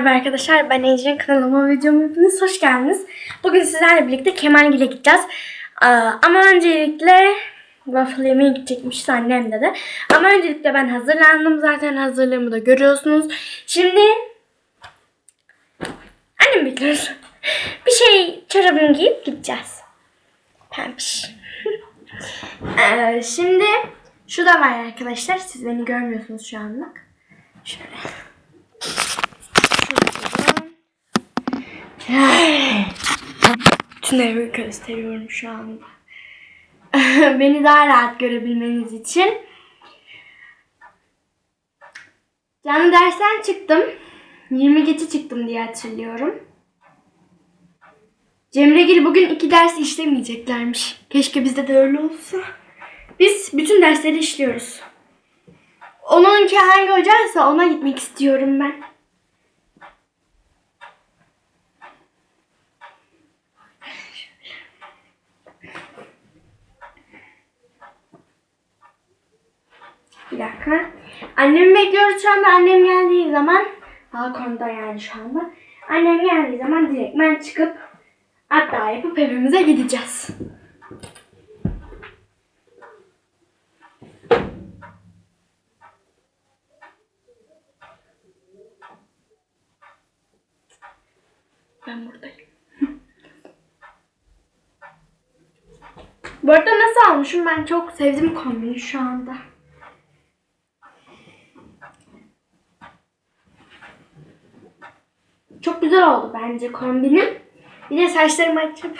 Merhaba arkadaşlar ben Ecrin kanalıma videoma hepiniz hoş geldiniz. Bugün sizlerle birlikte Kemalgil'e gideceğiz. Ama öncelikle waffle yemeye gidecekmiş annem dedi. Ama öncelikle ben hazırlandım zaten hazırlığımı da görüyorsunuz. Şimdi annem bekliyoruz. Bir şey çorabımı giyip gideceğiz. Pembiş. Ee, şimdi şu da var arkadaşlar. Siz beni görmüyorsunuz şu anlık. Şöyle. Bütün evi gösteriyorum şu anda. Beni daha rahat görebilmeniz için. Canlı dersten çıktım. 20 geçe çıktım diye hatırlıyorum. Cemregil bugün iki ders işlemeyeceklermiş. Keşke bizde de öyle olsa. Biz bütün dersleri işliyoruz. Onunki hangi hocaysa ona gitmek istiyorum ben. Dakika. Annemi bekliyoruz şu anda. Annem geldiği zaman balkonda yani şu anda. Annem geldiği zaman direkt ben çıkıp hatta yapıp evimize gideceğiz. Ben buradayım. Bu arada nasıl almışım? Ben çok sevdim kombini şu anda. Çok güzel oldu bence kombinim. Bir de saçlarımı açıp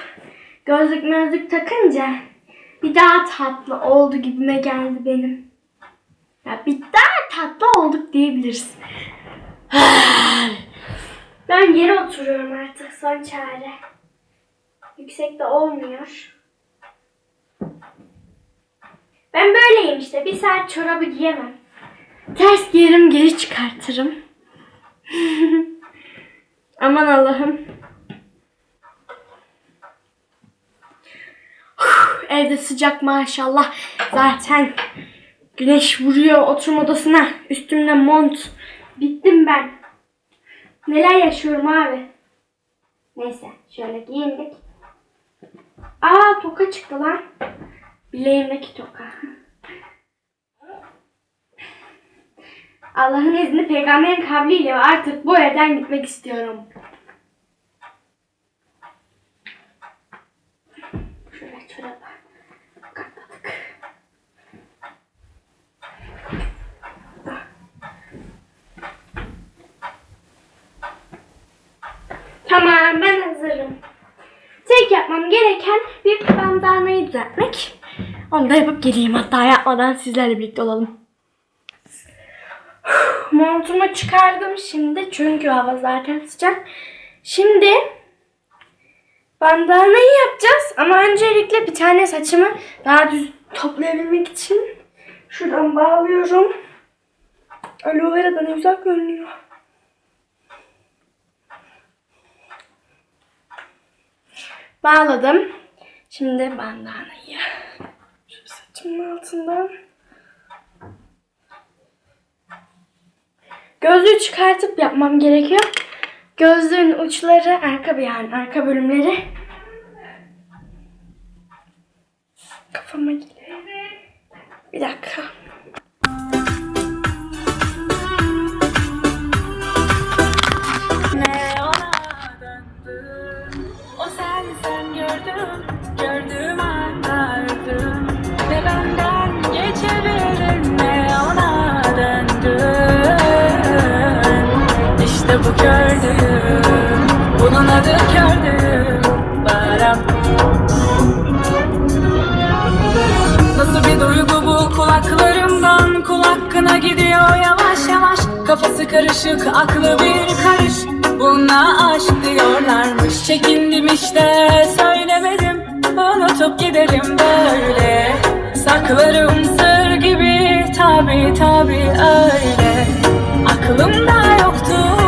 gözlük mözlük takınca bir daha tatlı oldu gibime geldi benim. Ya bir daha tatlı olduk diyebiliriz. Ben yere oturuyorum artık son çare. Yüksekte olmuyor. Ben böyleyim işte. Bir saat çorabı giyemem. Ters giyerim geri çıkartırım. Aman Allah'ım. Evde sıcak maşallah. Zaten güneş vuruyor oturma odasına. Üstümde mont. Bittim ben. Neler yaşıyorum abi. Neyse şöyle giyindik. Aa toka çıktı lan. Bileğimdeki toka. Allah'ın izni peygamberin kavliyle artık bu evden gitmek istiyorum. Şöyle çorabı katladık. Tamam ben hazırım. Tek yapmam gereken bir bandanayı düzeltmek. Onu da yapıp geleyim hatta yapmadan sizlerle birlikte olalım. Montumu çıkardım şimdi çünkü hava zaten sıcak. Şimdi bandanayı yapacağız ama öncelikle bir tane saçımı daha düz toplayabilmek için şuradan bağlıyorum. Aloe vera da ne güzel görünüyor. Bağladım. Şimdi bandanayı şu saçımın altından Gözlüğü çıkartıp yapmam gerekiyor. Gözlüğün uçları arka bir yani arka bölümleri kafama geliyor. Bir dakika. Gördüğüm Bunun adı kördüm Baram Nasıl bir duygu bu kulaklarımdan? Kulakına gidiyor yavaş yavaş. Kafası karışık aklı bir karış. Buna aşk diyorlarmış. Çekindim işte söylemedim. Unutup giderim böyle. Saklarım sır gibi Tabi tabi öyle. Aklımda yoktu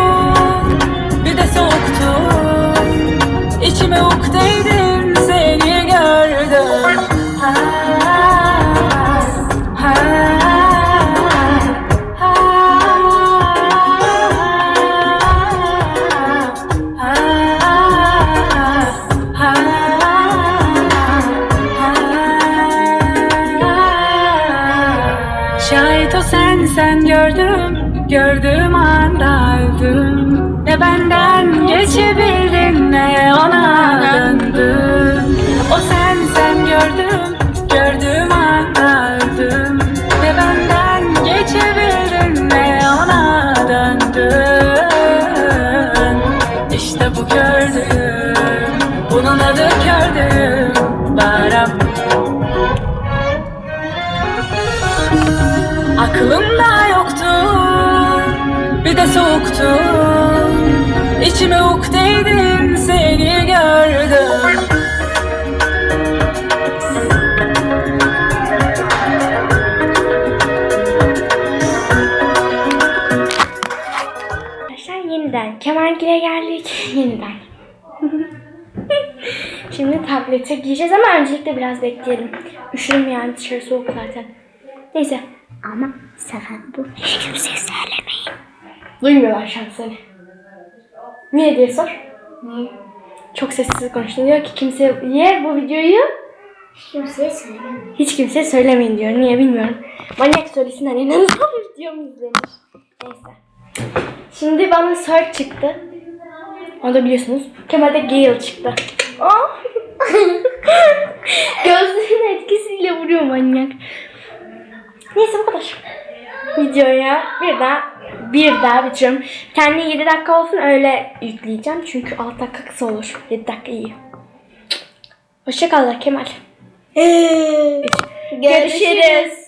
Gördüğüm anda öldüm. Ne benden geçebildin ne ona döndün O sen sen gördüm Gördüğüm anda öldüm. Ne benden geçebildin ne ona döndün İşte bu gördüğüm Bunun adı gördüğüm Baram Aklımda Bir de soğuktu İçime ukdeydin seni gördüm Arkadaşlar geldik. Yeniden. Şimdi tablete gireceğiz ama öncelikle biraz bekleyelim. Üşürüm yani dışarı soğuk zaten. Neyse. Ama sakın bu kimseye söylemeyin. Duymuyorlar şu an seni. Niye diye sor. Niye? Çok sessiz konuştun diyor ki kimseye bu videoyu Kimseye söyleme. hiç kimseye söylemeyin diyor. Niye bilmiyorum. Manyak söylesin hani azından videomu izlenir. Neyse. Şimdi bana search çıktı. Onu da biliyorsunuz. Kemal'de Gale çıktı. Aa! Gözlüğün etkisiyle vuruyor manyak. Neyse bu kadar. Videoya bir daha bir daha bitiriyorum. Kendi 7 dakika olsun öyle yükleyeceğim. Çünkü 6 dakika kısa olur. 7 dakika iyi. Hoşçakal Kemal. Görüşürüz.